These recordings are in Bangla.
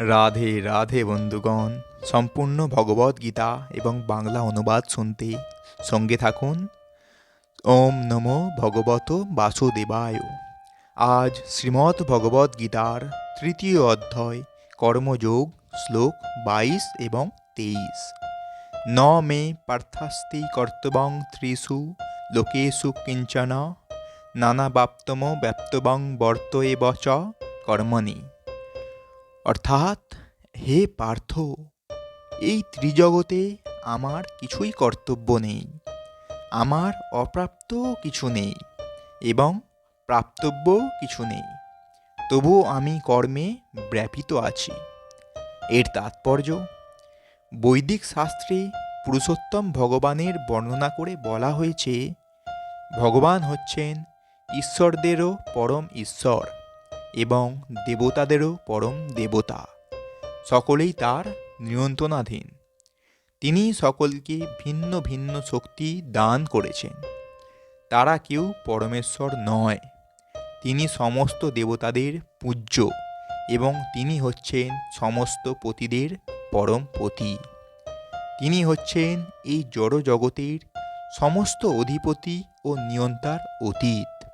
রাধে রাধে বন্ধুগণ, সম্পূর্ণ ভগবদ গীতা এবং বাংলা অনুবাদ শুনতে সঙ্গে থাকুন। ওম নমো ভগবত বাসুদেবায়। আজ শ্রীমদ্ ভগবদ গীতার তৃতীয় অধ্যায়, কর্মযোগ, শ্লোক বাইশ এবং তেইশ। ন মে পার্থাস্তি কর্তবং ত্রিষু লোকেষু কিঞ্চন নানাবাপ্তম ব্যপ্তবং বর্তয়ে বচ কর্মণি। অর্থাৎ, হে পার্থ, এই ত্রিজগতে আমার কিছুই কর্তব্য নেই। আমার অপ্রাপ্ত কিছু নেই এবং প্রাপ্তব্য কিছু নেই। তবুও আমি কর্মে ব্যাপিত আছি। এর তাৎপর্য, বৈদিক শাস্ত্রে পুরুষোত্তম ভগবানের বর্ণনা করে বলা হয়েছে, ভগবান হচ্ছেন ঈশ্বরদেরও পরম ঈশ্বর। এবং দেবতাদেরও পরম দেবতা। সকলেই তার নিয়ন্ত্রণাধীন। তিনি সকলকে ভিন্ন ভিন্ন শক্তি দান করেছেন। তারা কেউ পরমেশ্বর নয়। তিনি সমস্ত দেবতাদের পূজ্য এবং তিনি হচ্ছেন সমস্ত পতিদের পরম পতি। তিনি হচ্ছেন এই জড় জগতের সমস্ত অধিপতি ও নিয়ন্তার অতীত।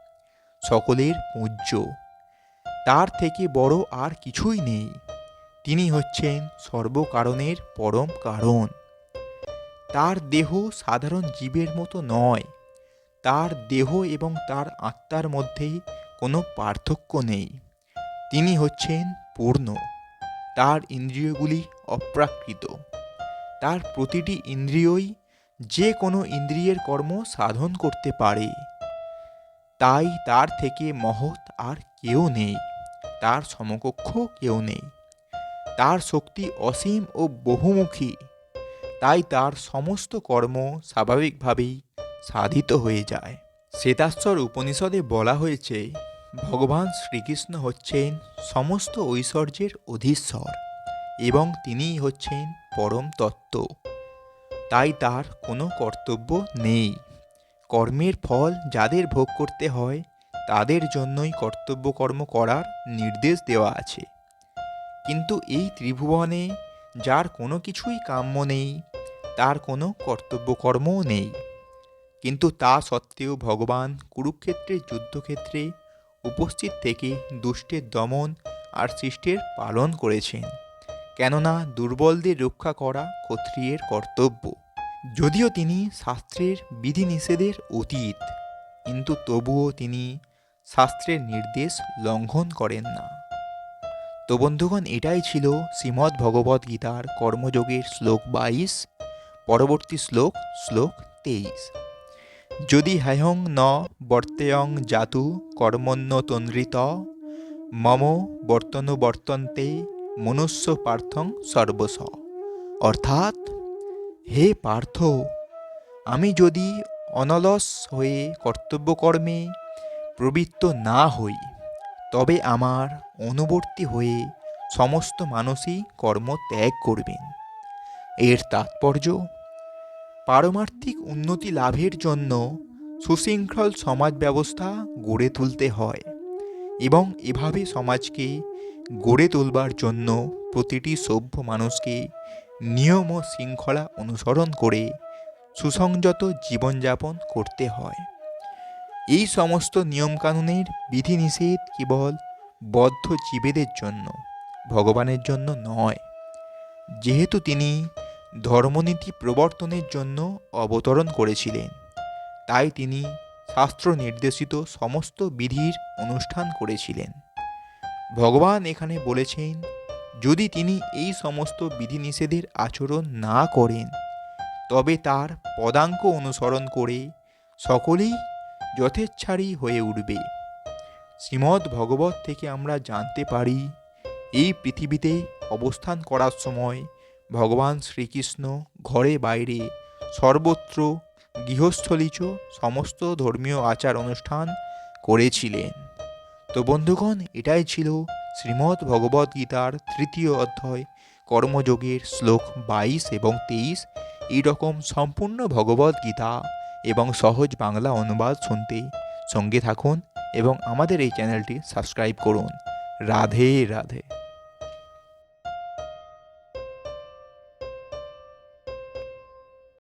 সকলের পূজ্য। তার থেকে বড় আর কিছুই নেই। তিনি হচ্ছেন সর্বকারণের পরম কারণ। তার দেহ সাধারণ জীবের মতো নয়। তার দেহ এবং তার আত্মার মধ্যে কোনো পার্থক্য নেই। তিনি হচ্ছেন পূর্ণ। তার ইন্দ্রিয়গুলি অপ্রাকৃত। তার প্রতিটি ইন্দ্রিয়ই যে কোনো ইন্দ্রিয়ের কর্ম সাধন করতে পারে। তাই তার থেকে মহৎ আর কেউ নেই। তার সমকক্ষ কেউ নেই। তার শক্তি অসীম ও বহুমুখী। তাই তার সমস্ত কর্ম স্বাভাবিকভাবেই সাধিত হয়ে যায়। শ্বেতাশ্বর উপনিষদে বলা হয়েছে, ভগবান শ্রীকৃষ্ণ হচ্ছেন সমস্ত ঐশ্বর্যের অধীশ্বর এবং তিনিই হচ্ছেন পরম তত্ত্ব। তাই তার কোনো কর্তব্য নেই। কর্মের ফল যাদের ভোগ করতে হয় তাদের জন্যই কর্তব্য কর্ম করার নির্দেশ দেওয়া আছে। কিন্তু এই ত্রিভুবনে, যার কোনো কিছুই কাম্য নেই, তার কোনো কর্তব্য কর্মও নেই। কিন্তু তা সত্ত্বেও ভগবান কুরুক্ষেত্রের যুদ্ধক্ষেত্রে উপস্থিত থেকে দুষ্টের দমন আর সৃষ্টের পালন করেছেন, কেননা দুর্বলদের রক্ষা করা ক্ষত্রিয়ের কর্তব্য। যদিও তিনি শাস্ত্রের বিধিনিষেধের অতীত, কিন্তু তবুও তিনি শাস্ত্রের নির্দেশ লঙ্ঘন করেন না। তো বন্ধুগণ, এটাই ছিল শ্রীমদ্ ভগবদ গীতার কর্মযোগের শ্লোক বাইশ, পরবর্তী শ্লোক শ্লোক তেইশ। যদি হ্যাহং ন বর্তেয়ং জাতু কর্মণ্য তন্দ্রিত, মম বর্তনু বর্তন্তে মনুষ্য পার্থং সর্বস। অর্থাৎ, হে পার্থ, আমি যদি অনলস হয়ে কর্তব্যকর্মে প্রবৃত্ত না হই, তবে আমার অনুবর্তী হয়ে সমস্ত মানুষই কর্ম ত্যাগ করবেন। এর তাৎপর্য, পারমার্থিক উন্নতি লাভের জন্য সুশৃঙ্খল সমাজ ব্যবস্থা গড়ে তুলতে হয় এবং এভাবে সমাজকে গড়ে তোলবার জন্য প্রতিটি সভ্য মানুষকে নিয়ম ও শৃঙ্খলা অনুসরণ করে সুসংযত জীবনযাপন করতে হয়। এই সমস্ত নিয়মকানুনের বিধিনিষেধ কেবল বদ্ধ জীবেদের জন্য, ভগবানের জন্য নয়। যেহেতু তিনি ধর্মনীতি প্রবর্তনের জন্য অবতরণ করেছিলেন, তাই তিনি শাস্ত্র নির্দেশিত সমস্ত বিধির অনুষ্ঠান করেছিলেন। ভগবান এখানে বলেছেন, যদি তিনি এই সমস্ত বিধিনিষেধের আচরণ না করেন, তবে তার পদাঙ্ক অনুসরণ করে সকলেই যথেচ্ছারী হয়ে উঠবে। শ্রীমদ্ ভগবত থেকে আমরা জানতে পারি, এই পৃথিবীতে অবস্থান করার সময় ভগবান শ্রীকৃষ্ণ ঘরে বাইরে সর্বত্র গৃহস্থলীচ সমস্ত ধর্মীয় আচার অনুষ্ঠান করেছিলেন। তো বন্ধুগণ, এটাই ছিল শ্রীমদ্ ভগবদ গীতার তৃতীয় অধ্যায়, কর্মযোগের শ্লোক বাইশ এবং তেইশ। এইরকম সম্পূর্ণ ভগবদ গীতা এবং সহজ বাংলা অনুবাদ শুনতে সঙ্গে থাকুন এবং আমাদের এই চ্যানেলটি সাবস্ক্রাইব করুন। রাধে রাধে।